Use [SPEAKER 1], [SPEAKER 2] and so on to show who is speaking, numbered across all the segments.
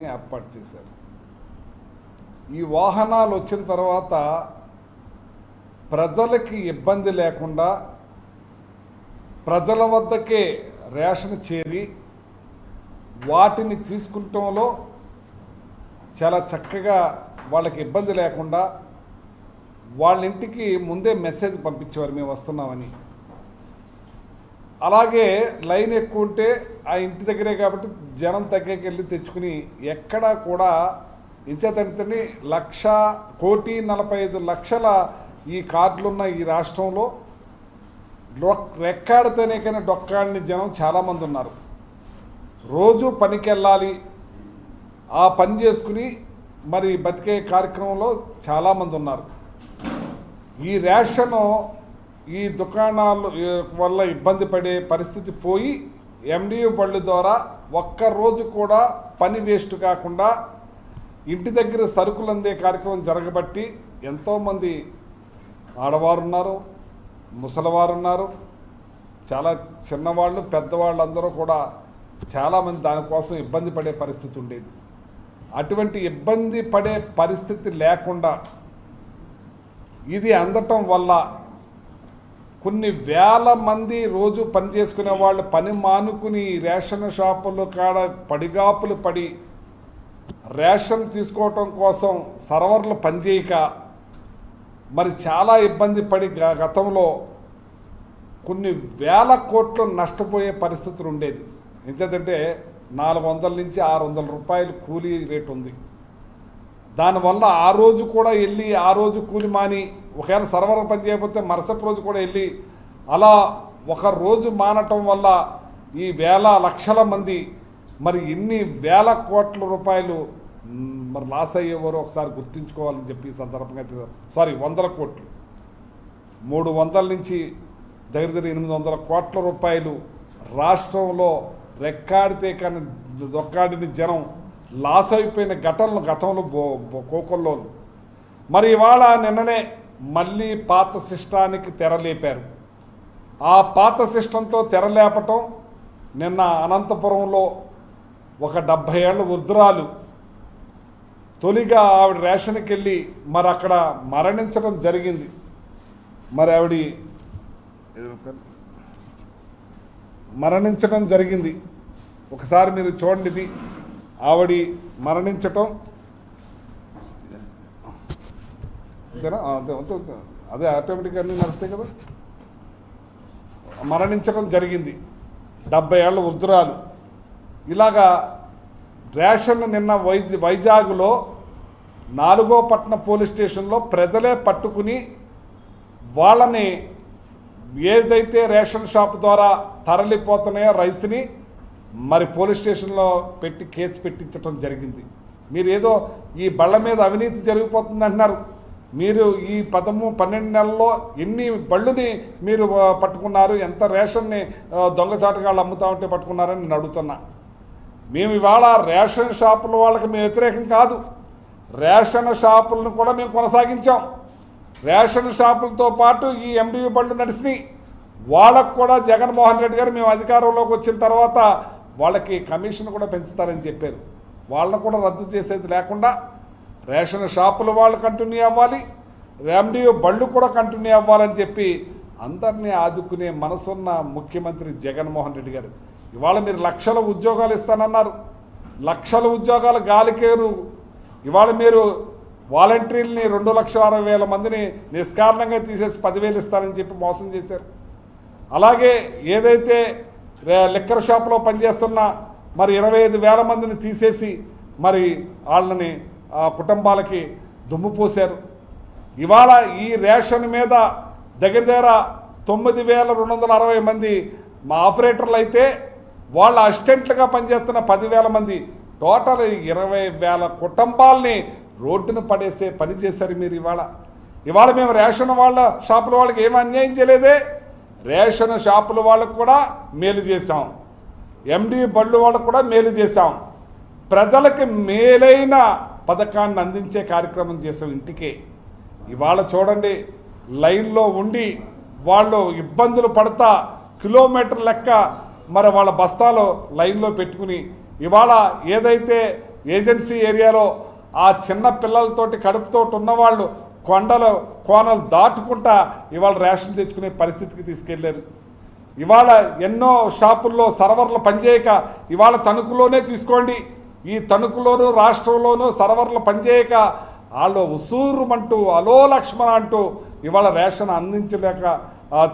[SPEAKER 1] ఏర్పాటు చేశారు. ఈ వాహనాలు వచ్చిన తర్వాత ప్రజలకి ఇబ్బంది లేకుండా ప్రజల వద్దకే రేషన్ చేరి వాటిని తీసుకుంటంలో చాలా చక్కగా వాళ్ళకి ఇబ్బంది లేకుండా వాళ్ళ ఇంటికి ముందే మెసేజ్ పంపించేవారు మేము వస్తున్నామని. అలాగే లైన్ ఎక్కువ ఉంటే ఆ ఇంటి దగ్గరే కాబట్టి జనం తగ్గకి వెళ్ళి తెచ్చుకుని ఎక్కడా కూడా ఇంచేతంతని లక్ష కోటి నలభై ఐదు లక్షల ఈ కార్డులున్న ఈ రాష్ట్రంలో డొక్ రెక్కాడితేనే కానీ డొక్కాడిని జనం చాలామంది ఉన్నారు. రోజు పనికి వెళ్ళాలి ఆ పని చేసుకుని మరి బతికే కార్యక్రమంలో చాలామంది ఉన్నారు. ఈ రేషను ఈ దుకాణాలు వల్ల ఇబ్బంది పడే పరిస్థితి పోయి ఎండియు బళ్ళు ద్వారా ఒక్క రోజు కూడా పని వేస్ట్ కాకుండా ఇంటి దగ్గర సరుకులు అందే కార్యక్రమం జరగబట్టి ఎంతోమంది ఆడవారు ఉన్నారు ముసలివారు ఉన్నారు చాలా చిన్నవాళ్ళు పెద్దవాళ్ళు అందరూ కూడా చాలామంది దానికోసం ఇబ్బంది పడే పరిస్థితి ఉండేది. అటువంటి ఇబ్బంది పడే పరిస్థితి లేకుండా ఇది అందటం వల్ల కొన్ని వేల మంది రోజు పని చేసుకునే వాళ్ళు పని మానుకుని రేషన్ షాపులు కాడ పడిగాపులు పడి రేషన్ తీసుకోవటం కోసం సర్వర్లు పనిచేయక మరి చాలా ఇబ్బంది పడి గతంలో కొన్ని వేల కోట్లు నష్టపోయే పరిస్థితులు ఉండేది. ఎందుకంటే నాలుగు వందల నుంచి ఆరు వందల రూపాయలు కూలీ రేటు ఉంది. దానివల్ల ఆ రోజు కూడా వెళ్ళి ఆ రోజు కూలి మాని ఒకవేళ సర్వర్ పని చేయకపోతే మరుసటి రోజు కూడా వెళ్ళి అలా ఒక రోజు మానటం వల్ల ఈ వేల లక్షల మంది మరి ఇన్ని వేల కోట్ల రూపాయలు మరి లాస్ అయ్యేవారు ఒకసారి గుర్తుంచుకోవాలని చెప్పి ఈ సందర్భంగా సారీ వందల కోట్లు. మూడు వందల నుంచి దగ్గర దగ్గర ఎనిమిది వందల కోట్ల రూపాయలు రాష్ట్రంలో రెక్కాడితే కానీ దొక్కాడిని జనం లాస్ అయిపోయిన ఘటనలు గతంలో బో- కోకొల్లో మరి ఇవాళ నిన్ననే మళ్ళీ పాత సిస్టానికి తెరలేపారు. ఆ పాత సిస్టంతో తెరలేపటం నిన్న అనంతపురంలో ఒక డెబ్భై ఏళ్ళ వృద్ధురాలు తొలిగా ఆవిడ రేషన్కి వెళ్ళి మరి అక్కడ మరణించడం జరిగింది. మరి ఆవిడ మరణించడం జరిగింది. ఒకసారి మీరు చూడండి ఇది. ఆవిడ మరణించటం అంతేనా అంతే అంతే అదే ఆటోమేటిక్గా అన్నీ నడుస్తాయి కదా. మరణించడం జరిగింది. డెబ్బై ఏళ్ళ వృద్ధురాలు. ఇలాగా రేషన్ నిన్న వైజ్ వైజాగ్లో నాలుగో పట్టణ పోలీస్ స్టేషన్లో ప్రజలే పట్టుకుని వాళ్ళని ఏదైతే రేషన్ షాప్ ద్వారా తరలిపోతున్నాయో రైస్ని మరి పోలీస్ స్టేషన్లో పెట్టి కేసు పెట్టించడం జరిగింది. మీరు ఏదో ఈ బళ్ళ మీద అవినీతి జరిగిపోతుంది అంటున్నారు. మీరు ఈ పదము పన్నెండు నెలల్లో ఎన్ని బళ్ళుని మీరు పట్టుకున్నారు ఎంత రేషన్ని దొంగచాటగాళ్ళు అమ్ముతా ఉంటే పట్టుకున్నారని నేను అడుగుతున్నా. మేము ఇవాళ రేషన్ షాపుల వాళ్ళకి మేము వ్యతిరేకం కాదు. రేషన్ షాపులను కూడా మేము కొనసాగించాం. రేషన్ షాపులతో పాటు ఈ ఎండియూ బళ్ళు నడిచినాయి. వాళ్ళకు కూడా జగన్మోహన్ రెడ్డి గారు మేము అధికారంలోకి వచ్చిన తర్వాత వాళ్ళకి కమిషన్ కూడా పెంచుతారని చెప్పారు. వాళ్ళని కూడా రద్దు చేసేది లేకుండా రేషన్ షాపుల వాళ్ళు కంటిన్యూ అవ్వాలి ఎండియూ బళ్ళు కూడా కంటిన్యూ అవ్వాలని చెప్పి అందరినీ ఆదుకునే మనసున్న ముఖ్యమంత్రి జగన్మోహన్ రెడ్డి గారు. ఇవాళ మీరు లక్షల ఉద్యోగాలు ఇస్తానన్నారు. లక్షల ఉద్యోగాలు గాలికేరు ఇవాళ మీరు వాలంటీర్ని రెండు లక్షల అరవై వేల మందిని నిష్కారణంగా తీసేసి పదివేలు ఇస్తారని చెప్పి మోసం చేశారు. అలాగే ఏదైతే రే- లిక్కర్ షాప్లో పనిచేస్తున్న మరి ఇరవై ఐదు వేల మందిని తీసేసి మరి వాళ్ళని కుటుంబాలకి దుమ్ము పోశారు. ఇవాళ ఈ రేషన్ మీద దగ్గర దగ్గర తొమ్మిది వేల రెండు వందల అరవై మంది మా ఆపరేటర్లు అయితే వాళ్ళ అసిస్టెంట్లుగా పనిచేస్తున్న పదివేల మంది. టోటల్ ఇరవై వేల కుటుంబాల్ని రోడ్డున పడేసే పని చేశారు మీరు ఇవాళ. ఇవాళ మేము రేషన్ వాళ్ళ షాపుల వాళ్ళకి ఏం అన్యాయం చేయలేదే. రేషన్ షాపుల వాళ్ళకు కూడా మేలు చేశాం. ఎండి బళ్ళు వాళ్ళకు కూడా మేలు చేశాం. ప్రజలకి మేలైన పథకాన్ని అందించే కార్యక్రమం చేసాం ఇంటికే. ఇవాళ చూడండి లైన్లో ఉండి వాళ్ళు ఇబ్బందులు పడతా కిలోమీటర్ లెక్క మరి వాళ్ళ బస్తాలు లైన్లో పెట్టుకుని ఇవాళ ఏదైతే ఏజెన్సీ ఏరియాలో ఆ చిన్న పిల్లలతోటి కడుపుతోటి ఉన్నవాళ్ళు కొండలు కోనలు దాటుకుంటా ఇవాళ రేషన్ తెచ్చుకునే పరిస్థితికి తీసుకెళ్ళారు. ఇవాళ ఎన్నో షాపుల్లో సర్వర్లు పనిచేయక ఇవాళ తణుకులోనే తీసుకోండి. ఈ తణుకులోనూ రాష్ట్రంలోనూ సర్వర్లు పనిచేయక వాళ్ళు ఉసూరుమంటూ అలో లక్ష్మణ అంటూ ఇవాళ రేషన్ అందించలేక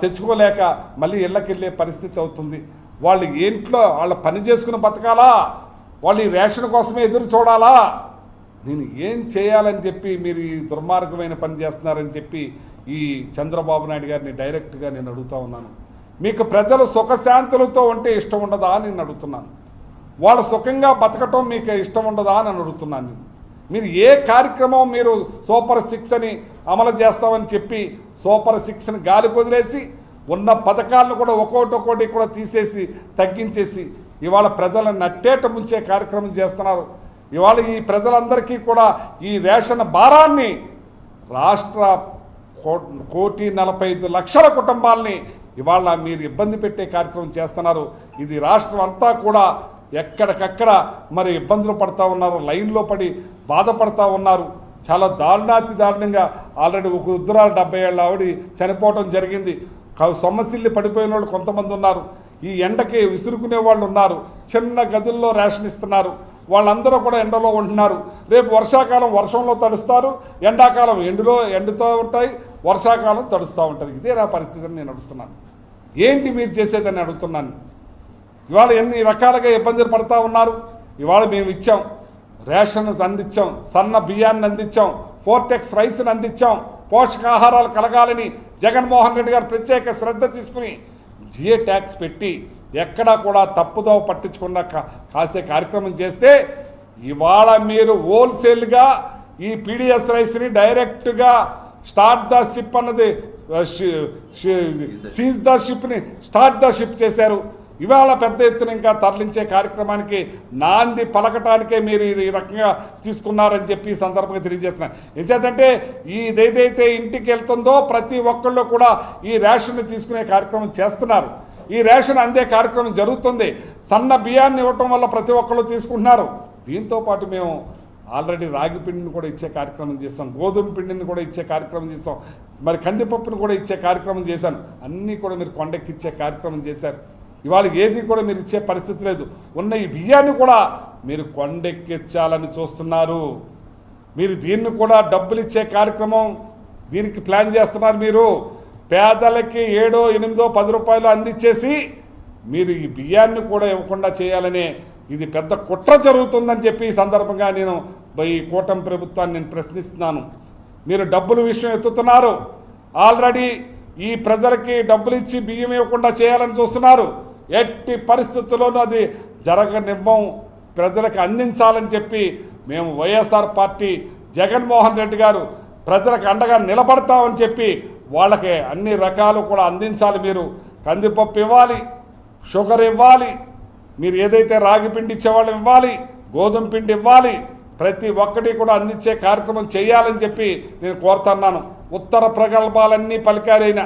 [SPEAKER 1] తెచ్చుకోలేక మళ్ళీ ఇళ్ళకెళ్ళే పరిస్థితి అవుతుంది. వాళ్ళు ఏంట్లో వాళ్ళ పని చేసుకుని బతకాలా? వాళ్ళు ఈ రేషన్ కోసమే ఎదురు చూడాలా? నేను ఏం చేయాలని చెప్పి మీరు ఈ దుర్మార్గమైన పని చేస్తున్నారని చెప్పి ఈ చంద్రబాబు నాయుడు గారిని డైరెక్ట్గా నేను అడుగుతా ఉన్నాను. మీకు ప్రజలు సుఖశాంతులతో ఉంటే ఇష్టం ఉండదా అని నేను అడుగుతున్నాను. వాళ్ళు సుఖంగా బతకటం మీకు ఇష్టం ఉండదా అని అడుగుతున్నాను నేను. మీరు ఏ కార్యక్రమం మీరు సూపర్ సిక్స్ అని అమలు చేస్తామని చెప్పి సూపర్ సిక్స్ని గాలి వదిలేసి ఉన్న పథకాలను కూడా ఒక్కోటి ఒక్కోటి కూడా తీసేసి తగ్గించేసి ఇవాళ ప్రజలను నట్టేట ముంచే కార్యక్రమం చేస్తున్నారు. ఇవాళ ఈ ప్రజలందరికీ కూడా ఈ రేషన్ భారాన్ని రాష్ట్ర కోటి నలభై ఐదు లక్షల కుటుంబాలని ఇవాళ మీరు ఇబ్బంది పెట్టే కార్యక్రమం చేస్తున్నారు. ఇది రాష్ట్రం అంతా కూడా ఎక్కడికక్కడ మరి ఇబ్బందులు పడతా ఉన్నారు లైన్లో పడి బాధపడతా ఉన్నారు. చాలా దారుణాతి దారుణంగా ఆల్రెడీ ఒక వృద్ధురాలు డెబ్బై ఏళ్ళ ఆవిడ చనిపోవడం జరిగింది. సొమ్మసిల్లి పడిపోయిన వాళ్ళు కొంతమంది ఉన్నారు. ఈ ఎండకి విసురుకునే వాళ్ళు ఉన్నారు. చిన్న గదుల్లో రేషన్ ఇస్తున్నారు. వాళ్ళందరూ కూడా ఎండలో ఉంటున్నారు. రేపు వర్షాకాలం వర్షంలో తడుస్తారు. ఎండాకాలం ఎండులో ఎండుతూ ఉంటాయి. వర్షాకాలం తడుస్తూ ఉంటుంది ఇదే నా పరిస్థితిని నేను అడుగుతున్నాను. ఏంటి మీరు చేసేదని అడుగుతున్నాను? ఇవాళ ఎన్ని రకాలుగా ఇబ్బందులు పడతా ఉన్నారు? ఇవాళ మేము ఇచ్చాం రేషన్ అందించాం సన్న బియ్యాన్ని అందించాం ఫోర్టెక్స్ రైస్ని అందించాం పోషకాహారాలు కలగాలని జగన్మోహన్ రెడ్డి గారు ప్రత్యేక శ్రద్ధ తీసుకుని జిఏ ట్యాక్స్ పెట్టి ఎక్కడా కూడా తప్పుదోవ పట్టించకుండా కాసే కార్యక్రమం చేస్తే ఇవాళ మీరు హోల్సేల్గా ఈ పీడిఎస్ రైస్ని డైరెక్ట్గా స్టార్ట్ ద షిప్ అన్నది సీజ్ ద షిప్ని స్టార్ట్ ద షిప్ చేశారు. ఇవాళ పెద్ద ఎత్తున ఇంకా తరలించే కార్యక్రమానికి నాంది పలకటానికే మీరు ఇది ఈ రకంగా తీసుకున్నారని చెప్పి ఈ సందర్భంగా తెలియజేస్తున్నాను. ఎంచేతంటే ఈ ఏదైతే ఇంటికి వెళ్తుందో ప్రతి ఒక్కళ్ళు కూడా ఈ రేషన్ తీసుకునే కార్యక్రమం చేస్తున్నారు. ఈ రేషన్ అందే కార్యక్రమం జరుగుతుంది. సన్న బియ్యాన్ని ఇవ్వటం వల్ల ప్రతి ఒక్కళ్ళు తీసుకుంటున్నారు. దీంతో పాటు మేము ఆల్రెడీ రాగి పిండిని కూడా ఇచ్చే కార్యక్రమం చేస్తాం గోధుమ పిండిని కూడా ఇచ్చే కార్యక్రమం చేస్తాం మరి కందిపప్పును కూడా ఇచ్చే కార్యక్రమం చేశాను. అన్నీ కూడా మీరు కొండెక్కిచ్చే కార్యక్రమం చేశారు. ఇవాళ ఏది కూడా మీరు ఇచ్చే పరిస్థితి లేదు. ఉన్న ఈ బియ్యాన్ని కూడా మీరు కొండెక్కించాలని చూస్తున్నారు. మీరు దీన్ని కూడా డబ్బులు ఇచ్చే కార్యక్రమం దీనికి ప్లాన్ చేస్తున్నారు మీరు. పేదలకి ఏడో ఎనిమిదో పది రూపాయలు అందించేసి మీరు ఈ బియ్యాన్ని కూడా ఇవ్వకుండా చేయాలనే ఇది పెద్ద కుట్ర జరుగుతుందని చెప్పి ఈ సందర్భంగా నేను ఈ కూటమి ప్రభుత్వాన్ని నేను ప్రశ్నిస్తున్నాను. మీరు డబ్బుల విషయం ఎత్తుతున్నారు. ఆల్రెడీ ఈ ప్రజలకి డబ్బులు ఇచ్చి బియ్యం ఇవ్వకుండా చేయాలని చూస్తున్నారు. ఎట్టి పరిస్థితుల్లోనూ అది జరగనివ్వం. ప్రజలకు అందించాలని చెప్పి మేము వైఎస్ఆర్ పార్టీ జగన్మోహన్ రెడ్డి గారు ప్రజలకు అండగా నిలబడతామని చెప్పి వాళ్ళకి అన్ని రకాలు కూడా అందించాలి మీరు. కందిపప్పు ఇవ్వాలి షుగర్ ఇవ్వాలి మీరు ఏదైతే రాగి పిండి ఇచ్చేవాళ్ళు ఇవ్వాలి గోధుమ పిండి ఇవ్వాలి ప్రతి ఒక్కటి కూడా అందించే కార్యక్రమం చేయాలని చెప్పి నేను కోరుతున్నాను. ఉత్తర ప్రగల్భాలన్నీ పలికారైన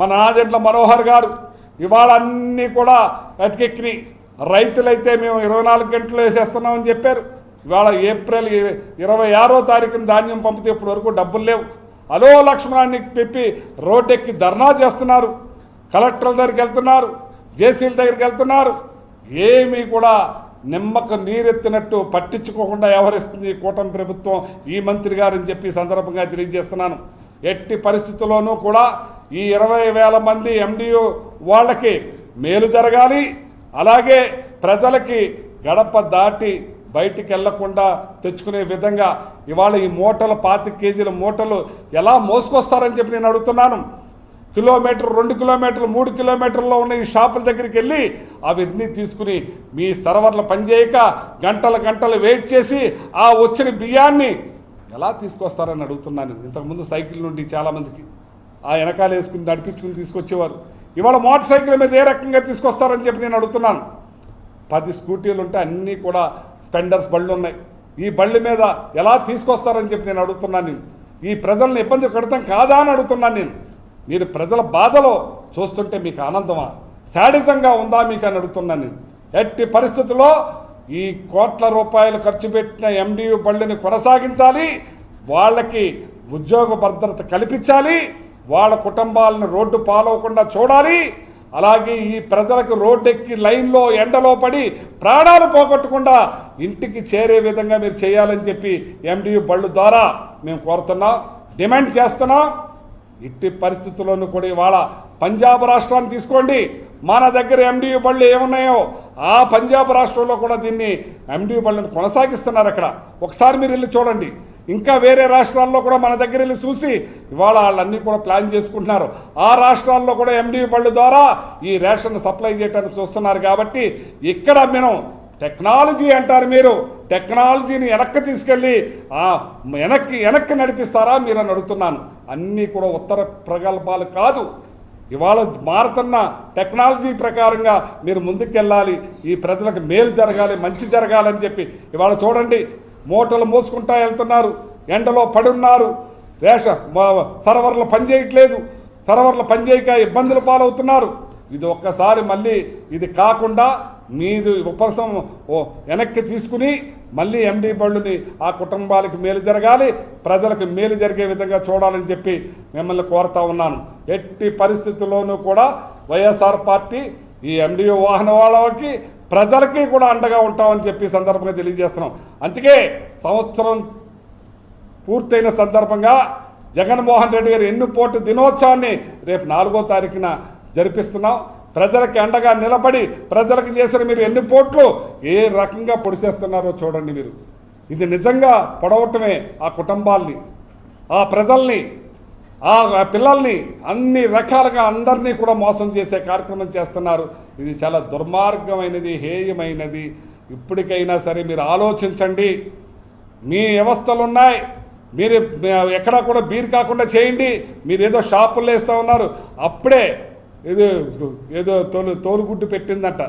[SPEAKER 1] మన నాదెంట్ల మనోహర్ గారు ఇవాళ అన్నీ కూడా అటుకెక్కి రైతులైతే మేము ఇరవై నాలుగు గంటలు వేసేస్తున్నామని చెప్పారు. ఇవాళ ఏప్రిల్ ఇరవై ఆరో తారీఖున ధాన్యం పంపితే ఇప్పటి వరకు డబ్బులు లేవు. అలో లక్ష్మణాన్ని పెప్పి రోడ్డెక్కి ధర్నా చేస్తున్నారు. కలెక్టర్ల దగ్గరికి వెళ్తున్నారు. జేసీల దగ్గరికి వెళ్తున్నారు. ఏమీ కూడా నిమ్మక నీరెత్తినట్టు పట్టించుకోకుండా వ్యవహరిస్తుంది కూటమి ప్రభుత్వం ఈ మంత్రి గారు అని చెప్పి సందర్భంగా తెలియజేస్తున్నాను. ఎట్టి పరిస్థితుల్లోనూ కూడా ఈ ఇరవై వేల మంది ఎండియు వాళ్ళకి మేలు జరగాలి. అలాగే ప్రజలకి గడప దాటి బయటికి వెళ్ళకుండా తెచ్చుకునే విధంగా ఇవాళ ఈ మూటలు పాతి కేజీల మూటలు ఎలా మోసుకొస్తారని చెప్పి నేను అడుగుతున్నాను. కిలోమీటర్ రెండు కిలోమీటర్లు మూడు కిలోమీటర్లో ఉన్న ఈ షాపుల దగ్గరికి వెళ్ళి అవన్నీ తీసుకుని మీ సర్వర్లు పనిచేయక గంటల గంటలు వెయిట్ చేసి ఆ వచ్చిన బియ్యాన్ని ఎలా తీసుకొస్తారని అడుగుతున్నాను. ఇంతకుముందు సైకిల్ నుండి చాలామందికి ఆ వెనకాల వేసుకుని నడిపించుకుని తీసుకొచ్చేవారు. ఇవాళ మోటార్ సైకిల్ మీద ఏ రకంగా తీసుకొస్తారని చెప్పి నేను అడుగుతున్నాను. పది స్కూటీలు ఉంటే అన్నీ కూడా స్పెండర్స్ బళ్ళు ఉన్నాయి. ఈ బళ్ళు మీద ఎలా తీసుకొస్తారని చెప్పి నేను అడుగుతున్నాను నేను. ఈ ప్రజల్ని ఇబ్బంది పెడతాం కాదా అని అడుగుతున్నాను నేను. మీరు ప్రజల బాధలో చూస్తుంటే మీకు ఆనందమా? శాడిజంగా ఉందా మీకు అని అడుగుతున్నాను నేను. ఎట్టి పరిస్థితుల్లో ఈ కోట్ల రూపాయలు ఖర్చు పెట్టిన ఎండియు బళ్ళని కొనసాగించాలి. వాళ్ళకి ఉద్యోగ భద్రత కల్పించాలి. వాళ్ళ కుటుంబాలను రోడ్డు పాలవకుండా చూడాలి. అలాగే ఈ ప్రజలకు రోడ్డెక్కి లైన్లో ఎండలో పడి ప్రాణాలు పోగొట్టకుండా ఇంటికి చేరే విధంగా మీరు చేయాలని చెప్పి ఎండియు బళ్ళు ద్వారా మేము కోరుతున్నాం. డిమాండ్ చేస్తున్నాం. ఇట్టి పరిస్థితుల్లోనూ కూడా ఇవాళ పంజాబ్ రాష్ట్రాన్ని తీసుకోండి. మన దగ్గర ఎండియు బళ్ళు ఏమున్నాయో ఆ పంజాబ్ రాష్ట్రంలో కూడా దీన్ని ఎండియు బళ్ళను కొనసాగిస్తున్నారు అక్కడ. ఒకసారి మీరు వెళ్ళి చూడండి. ఇంకా వేరే రాష్ట్రాల్లో కూడా మన దగ్గర వెళ్ళి చూసి ఇవాళ వాళ్ళన్నీ కూడా ప్లాన్ చేసుకుంటున్నారు. ఆ రాష్ట్రాల్లో కూడా ఎండి బళ్ళు ద్వారా ఈ రేషన్ సప్లై చేయడానికి చూస్తున్నారు కాబట్టి ఇక్కడ మనం టెక్నాలజీ అంటారు మీరు. టెక్నాలజీని వెనక్కి తీసుకెళ్ళి వెనక్కి వెనక్కి నడిపిస్తారా మీరు అని అడుగుతున్నాను. అన్నీ కూడా ఉత్తర ప్రగల్భాలు కాదు. ఇవాళ మారుతున్న టెక్నాలజీ ప్రకారంగా మీరు ముందుకెళ్ళాలి. ఈ ప్రజలకు మేలు జరగాలి మంచి జరగాలని చెప్పి ఇవాళ చూడండి. మూటలు మోసుకుంటా వెళ్తున్నారు. ఎండలో పడున్నారు. రేష సర్వర్లు పనిచేయట్లేదు. సర్వర్లు పనిచేయక ఇబ్బందులు పాలవుతున్నారు. ఇది ఒక్కసారి మళ్ళీ ఇది కాకుండా మీరు ఉపశమం ఓ వెనక్కి తీసుకుని మళ్ళీ ఎండి బళ్ళుని ఆ కుటుంబాలకు మేలు జరగాలి. ప్రజలకు మేలు జరిగే విధంగా చూడాలని చెప్పి మిమ్మల్ని కోరుతా ఉన్నాను. ఎట్టి పరిస్థితుల్లోనూ కూడా వైఎస్ఆర్ పార్టీ ఈ ఎండిఓ వాహన వాళ్ళకి ప్రజలకి కూడా అండగా ఉంటామని చెప్పి సందర్భంగా తెలియజేస్తున్నాం. అందుకే సంవత్సరం పూర్తయిన సందర్భంగా జగన్మోహన్ రెడ్డి గారి ఎన్నుపోటు దినోత్సవాన్ని రేపు నాలుగో తారీఖున జరిపిస్తున్నాం. ప్రజలకి అండగా నిలబడి ప్రజలకు చేసిన మీరు ఎన్ని పోట్లు ఏ రకంగా పొడిచేస్తున్నారో చూడండి మీరు. ఇది నిజంగా పొడవటమే ఆ కుటుంబాల్ని ఆ ప్రజల్ని ఆ పిల్లల్ని అన్ని రకాలుగా అందరినీ కూడా మోసం చేసే కార్యక్రమం చేస్తున్నారు. ఇది చాలా దుర్మార్గమైనది హేయమైనది. ఇప్పటికైనా సరే మీరు ఆలోచించండి. మీ వ్యవస్థలు ఉన్నాయి మీరు ఎక్కడా కూడా బీర్ కాకుండా చేయండి. మీరు ఏదో షాపుల్లో వేస్తూ ఉన్నారు. అప్పుడే ఏదో ఏదో తోలు తోలుగుడ్డు పెట్టిందంట.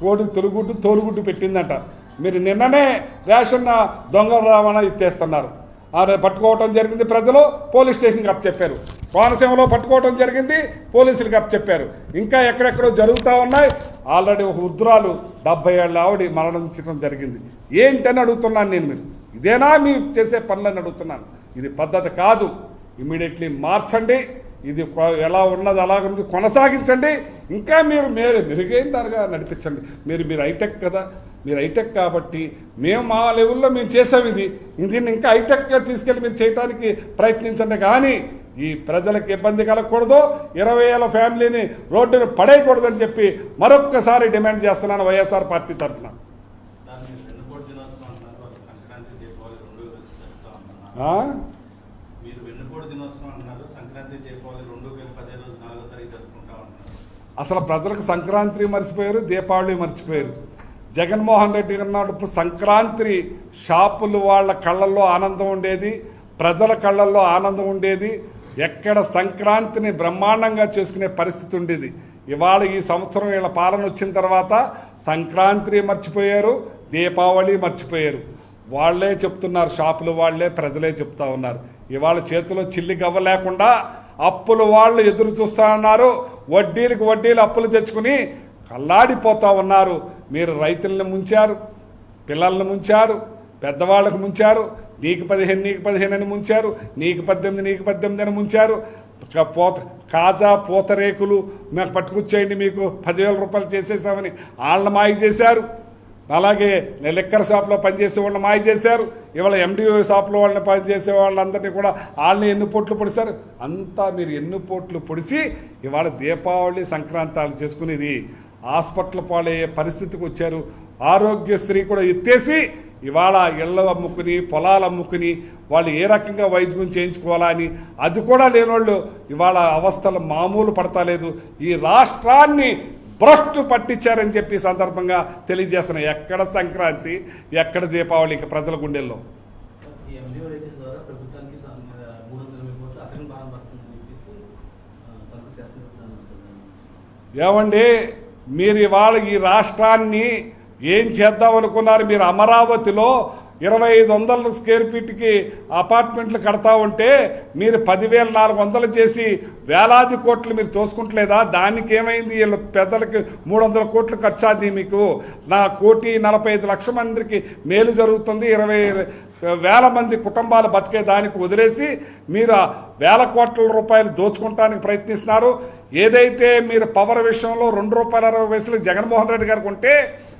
[SPEAKER 1] కోడి తొలుగుడ్డు తోలుగుడ్డు పెట్టిందంట. మీరు నిన్ననే రేషన్ దొంగ రవాణా ఇచ్చేస్తున్నారు. పట్టుకోవటం జరిగింది ప్రజలు పోలీస్ స్టేషన్కి అప్పచెప్పారు కోనసీమలో పట్టుకోవటం జరిగింది పోలీసులకు అప్పచెప్పారు ఇంకా ఎక్కడెక్కడో జరుగుతూ ఉన్నాయి. ఆల్రెడీ ఒక వృద్ధురాలు డెబ్బై ఏళ్ళ ఆవిడ మరణించడం జరిగింది. ఏంటని అడుగుతున్నాను నేను మీరు? ఇదేనా మీరు చేసే పనులని అడుగుతున్నాను. ఇది పద్ధతి కాదు. ఇమీడియట్లీ మార్చండి. ఇది కొ- ఎలా ఉన్నది అలా ఉంది కొనసాగించండి. ఇంకా మీరు మీరు మెరుగైన దానిగా నడిపించండి. మీరు మీరు హైటెక్ కదా. మీరు హైటెక్ కాబట్టి మేము మా లెవెల్లో మేము చేసాం ఇది. దీన్ని ఇంకా హైటెక్గా తీసుకెళ్ళి మీరు చేయడానికి ప్రయత్నించండి. కానీ ఈ ప్రజలకు ఇబ్బంది కలగకూడదు. ఇరవై ఏళ్ళ ఫ్యామిలీని రోడ్డును పడేయకూడదని చెప్పి మరొక్కసారి డిమాండ్ చేస్తున్నాను వైఎస్ఆర్ పార్టీ తరఫున. అసలు ప్రజలకు సంక్రాంతి మర్చిపోయారు దీపావళి మర్చిపోయారు. జగన్మోహన్ రెడ్డి ఉన్నప్పుడు సంక్రాంతి షాపులు వాళ్ళ కళ్ళల్లో ఆనందం ఉండేది ప్రజల కళ్ళల్లో ఆనందం ఉండేది ఎక్కడ సంక్రాంతిని బ్రహ్మాండంగా చేసుకునే పరిస్థితి ఉండేది. ఇవాళ ఈ సంవత్సరం వీళ్ళ పాలన వచ్చిన తర్వాత సంక్రాంతి మర్చిపోయారు దీపావళి మర్చిపోయారు. వాళ్ళే చెప్తున్నారు షాపులు వాళ్ళే ప్రజలే చెప్తా ఉన్నారు. ఇవాళ చేతిలో చిల్లి గవ్వ లేకుండా అప్పులు వాళ్ళు ఎదురు చూస్తా ఉన్నారు వడ్డీలకు వడ్డీలు అప్పులు తెచ్చుకుని కల్లాడిపోతా ఉన్నారు. మీరు రైతులను ముంచారు పిల్లల్ని ముంచారు పెద్దవాళ్ళకు ముంచారు నీకు పదిహేను నీకు పదిహేను అని ముంచారు నీకు పద్దెనిమిది నీకు పద్దెనిమిది అని ముంచారు. పోత కాజా పూతరేకులు మేము పట్టుకొచ్చేయండి మీకు పదివేల రూపాయలు చేసేసామని వాళ్ళని మాయ చేశారు. అలాగే లిక్కర్ షాప్లో పనిచేసే వాళ్ళని మాయ చేశారు. ఇవాళ ఎండిఓ షాప్లో వాళ్ళని పనిచేసే వాళ్ళందరినీ కూడా వాళ్ళని ఎన్ని పోట్లు పొడిశారు? అంతా మీరు ఎన్ని పోట్లు పొడిచి ఇవాళ దీపావళి సంక్రాంతాలు చేసుకునేది. హాస్పిటల్ పాలయ్యే పరిస్థితికి వచ్చారు. ఆరోగ్యశ్రీ కూడా ఎత్తేసి ఇవాళ ఇళ్ళ అమ్ముకుని పొలాలు అమ్ముకుని వాళ్ళు ఏ రకంగా వైద్యం చేయించుకోవాలా అని అది కూడా లేనోళ్ళు ఇవాళ అవస్థలు మామూలు పడతలేదు. ఈ రాష్ట్రాన్ని భ్రష్టు పట్టించారని చెప్పి సందర్భంగా తెలియజేస్తున్న ఎక్కడ సంక్రాంతి ఎక్కడ దీపావళి ప్రజల గుండెల్లో? ఏమండి? మీరు ఇవాళ ఈ రాష్ట్రాన్ని ఏం చేద్దాం అనుకున్నారు మీరు అమరావతిలో ఇరవై ఐదు వందల స్క్వేర్ ఫీట్కి అపార్ట్మెంట్లు కడతా ఉంటే మీరు పదివేల నాలుగు వందలు చేసి వేలాది కోట్లు మీరు తోసుకుంటలేదా? దానికి ఏమైంది వీళ్ళ పెద్దలకి మూడు వందల కోట్లు ఖర్చాది మీకు. నా కోటి నలభై ఐదు లక్షల మందికి మేలు జరుగుతుంది. ఇరవై వేల మంది కుటుంబాలు బతికే దానికి వదిలేసి మీరు వేల కోట్ల రూపాయలు దోచుకుంటానికి ప్రయత్నిస్తున్నారు. ఏదైతే మీరు పవర్ విషయంలో రెండు రూపాయల అరవై పైసలు జగన్మోహన్ రెడ్డి గారికి ఉంటే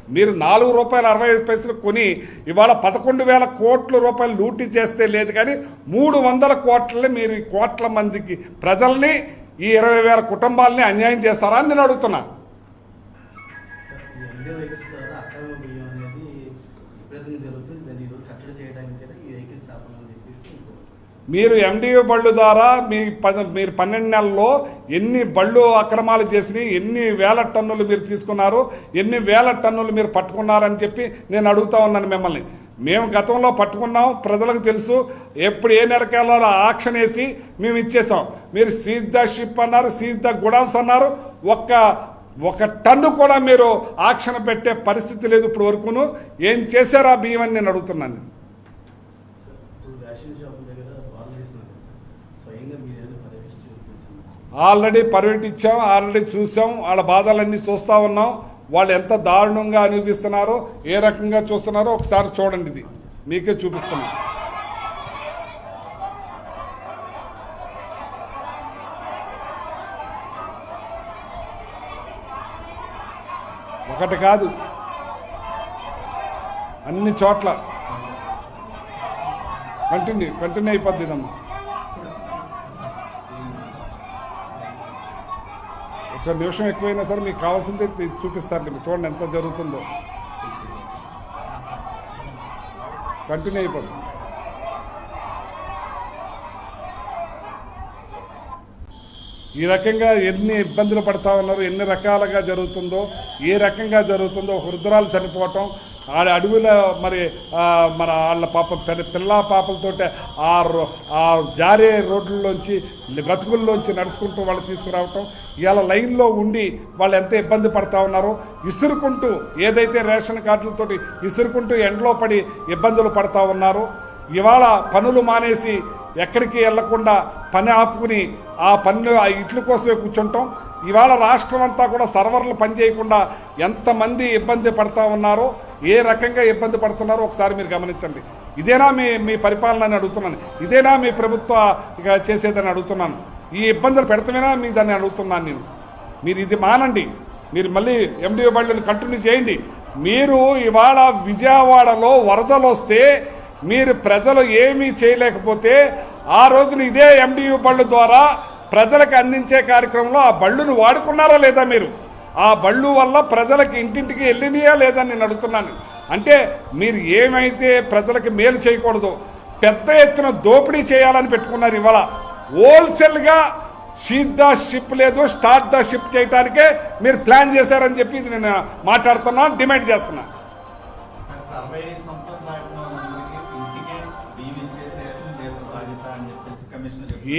[SPEAKER 1] మీరు నాలుగు రూపాయల అరవై ఐదు పైసలు కొని ఇవాళ పదకొండు వేల కోట్ల రూపాయలు లూటీ చేస్తే లేదు కానీ మూడు వందల కోట్లని మీరు ఈ కోట్ల మందికి ప్రజల్ని ఈ ఇరవై వేల కుటుంబాలని అన్యాయం చేస్తారా అని నేను అడుగుతున్నా
[SPEAKER 2] సార్ ఈ ఎండే వెహికల్స్ ద్వారా అక్రమ బియ్యం అనేది విపరీతంగా జరుగుతుంది దాన్ని ఈరోజు కట్టడి చేయడానికి ఈ వెహికల్స్ ఆపమని చెప్పేసి ఇంకో-
[SPEAKER 1] మీరు ఎండిఓ బళ్ళు ద్వారా మీ మీరు పన్నెండు నెలల్లో ఎన్ని బళ్ళు అక్రమాలు చేసినాయి ఎన్ని వేల టన్నులు మీరు తీసుకున్నారు ఎన్ని వేల టన్నులు మీరు పట్టుకున్నారని చెప్పి నేను అడుగుతా ఉన్నాను మిమ్మల్ని. మేము గతంలో పట్టుకున్నాం ప్రజలకు తెలుసు ఎప్పుడు ఏ నెలకాలలో ఆక్షన్ వేసి మేము ఇచ్చేసాం. మీరు సీజ్ ద షిప్ అన్నారు సీజ్ ద గుడాన్స్ అన్నారు ఒక్క ఒక టన్ను కూడా మీరు ఆక్షన్ పెట్టే పరిస్థితి లేదు ఇప్పుడు వరకును. ఏం చేశారా బియ్యం అని నేను అడుగుతున్నాను
[SPEAKER 2] సార్ ఇప్పుడు రేషన్ షాపుల దగ్గర బాల్ చేస్తున్నారు కదా సార్ స్వయంగా మీరు ఏదైనా పర్యవేక్షించి
[SPEAKER 1] ఆల్రెడీ పర్యటించాం ఆల్రెడీ చూసాం వాళ్ళ బాధలన్నీ చూస్తూ ఉన్నాం. వాళ్ళు ఎంత దారుణంగా అనిపిస్తున్నారో ఏ రకంగా చూస్తున్నారో ఒకసారి చూడండి ఇది. మీకే చూపిస్తున్నాం. ఒకటి కాదు. అన్ని చోట్ల. కంటిన్యూ కంటిన్యూ అయిపోద్ది ఇదమ్మా. నిమిషం ఎక్కువైనా సరే మీకు కావాల్సిందే చూపిస్తారు మీకు చూడండి ఎంత జరుగుతుందో. కంటిన్యూ అయిపోతుంది ఈ రకంగా ఎన్ని ఇబ్బందులు పడతా ఉన్నారు ఎన్ని రకాలుగా జరుగుతుందో ఏ రకంగా జరుగుతుందో వృద్ధురాలు చనిపోవటం ఆడ అడవిలో మరి మన వాళ్ళ పాప పిల్ల పిల్ల ఆ రో- ఆ జారే రోడ్లలోంచి బతుకుల్లోంచి నడుచుకుంటూ వాళ్ళు తీసుకురావటం ఇవాళ లైన్లో ఉండి వాళ్ళు ఎంత ఇబ్బంది పడతా ఉన్నారో ఇసురుకుంటూ ఏదైతే రేషన్ కార్డులతోటి ఇసురుకుంటూ ఎండలో పడి ఇబ్బందులు పడతా ఉన్నారో ఇవాళ పనులు మానేసి ఎక్కడికి వెళ్ళకుండా పని ఆపుకుని ఆ పనులు ఆ ఇట్ల కోసమే కూర్చుంటాం. ఇవాళ రాష్ట్రం అంతా కూడా సర్వర్లు పనిచేయకుండా ఎంతమంది ఇబ్బంది పడతా ఉన్నారో ఏ రకంగా ఇబ్బంది పడుతున్నారో ఒకసారి మీరు గమనించండి. ఇదేనా మీ మీ పరిపాలన అని అడుగుతున్నాను. ఇదేనా మీ ప్రభుత్వ ఇక చేసేదని అడుగుతున్నాను. ఈ ఇబ్బందులు పెడతామేనా మీ దాన్ని అడుగుతున్నాను నేను. మీరు ఇది మానండి. మీరు మళ్ళీ ఎండిఓ బళ్ళని కంటిన్యూ చేయండి. మీరు ఇవాళ విజయవాడలో వరదలు వస్తే మీరు ప్రజలు ఏమీ చేయలేకపోతే ఆ రోజున ఇదే ఎండియు బళ్ళు ద్వారా ప్రజలకు అందించే కార్యక్రమంలో ఆ బళ్ళును వాడుకున్నారా లేదా మీరు? ఆ బళ్ళు వల్ల ప్రజలకు ఇంటింటికి వెళ్ళినాయా లేదా నేను అడుగుతున్నాను. అంటే మీరు ఏమైతే ప్రజలకు మేలు చేయకూడదు పెద్ద ఎత్తున దోపిడీ చేయాలని పెట్టుకున్నారు ఇవాళ. హోల్సేల్గా షీట్ ద షిప్ లేదు స్టార్ట్ ద షిప్ చేయడానికే మీరు ప్లాన్ చేశారని చెప్పి ఇది నేను మాట్లాడుతున్నా డిమాండ్ చేస్తున్నా.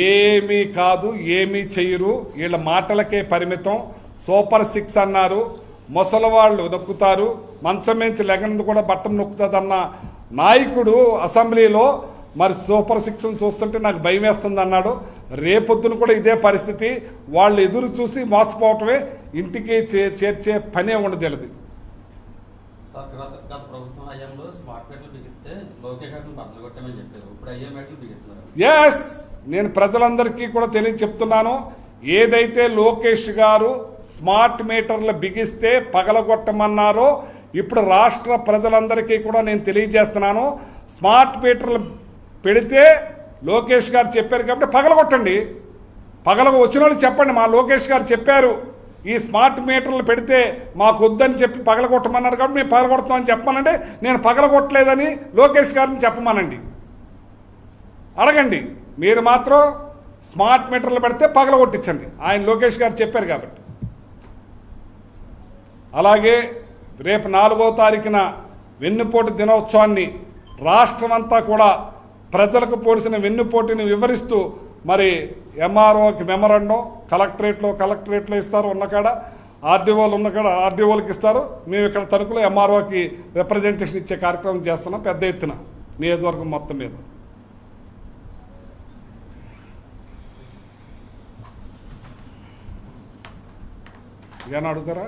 [SPEAKER 1] ఏమీ కాదు ఏమీ చెయ్యరు. వీళ్ళ మాటలకే పరిమితం. సూపర్ సిక్స్ అన్నారు. ముసలివాళ్ళు నొక్కుతారు. మంచం మించి లెగనందు కూడా బట్టను నొక్కుతుందన్న నాయకుడు అసెంబ్లీలో మరి సూపర్ సిక్స్ చూస్తుంటే నాకు భయం వేస్తుంది అన్నాడు. రేపొద్దున కూడా ఇదే పరిస్థితి. వాళ్ళు ఎదురు చూసి మోసపోవటమే ఇంటికి చే- చేర్చే పనే ఉండదు
[SPEAKER 3] బిగిస్తున్నారు.
[SPEAKER 1] ఎస్ నేను ప్రజలందరికీ కూడా తెలియ చెప్తున్నాను ఏదైతే లోకేష్ గారు స్మార్ట్ మీటర్లు బిగిస్తే పగలగొట్టమన్నారో ఇప్పుడు రాష్ట్ర ప్రజలందరికీ కూడా నేను తెలియజేస్తున్నాను. స్మార్ట్ మీటర్లు పెడితే లోకేష్ గారు చెప్పారు కాబట్టి పగలగొట్టండి. పగల వచ్చిన వాళ్ళు చెప్పండి మా లోకేష్ గారు చెప్పారు. ఈ స్మార్ట్ మీటర్లు పెడితే మాకు వద్దని చెప్పి పగలగొట్టమన్నారు కాబట్టి మేము పగలగొడతామని చెప్పమనండి. నేను పగలగొట్టలేదని లోకేష్ గారిని చెప్పమనండి. అడగండి. మీరు మాత్రం స్మార్ట్ మీటర్లు పెడితే పగలగొట్టించండి. ఆయన లోకేష్ గారు చెప్పారు కాబట్టి. అలాగే రేపు నాలుగో తారీఖున వెన్నుపోటు దినోత్సవాన్ని రాష్ట్రమంతా కూడా ప్రజలకు పోడిసిన వెన్నుపోటుని వివరిస్తూ మరి ఎంఆర్ఓకి మెమరండం కలెక్టరేట్లో కలెక్టరేట్లో ఇస్తారు ఉన్నకాడ ఆర్డీఓలు ఉన్నకాడ ఆర్డీఓలకు ఇస్తారు. మేము ఇక్కడ తణుకులో ఎంఆర్ఓకి రిప్రజెంటేషన్ ఇచ్చే కార్యక్రమం చేస్తున్నాం పెద్ద ఎత్తున నియోజకవర్గం మొత్తం మీద. ఏమన్నా అడుగుతారా?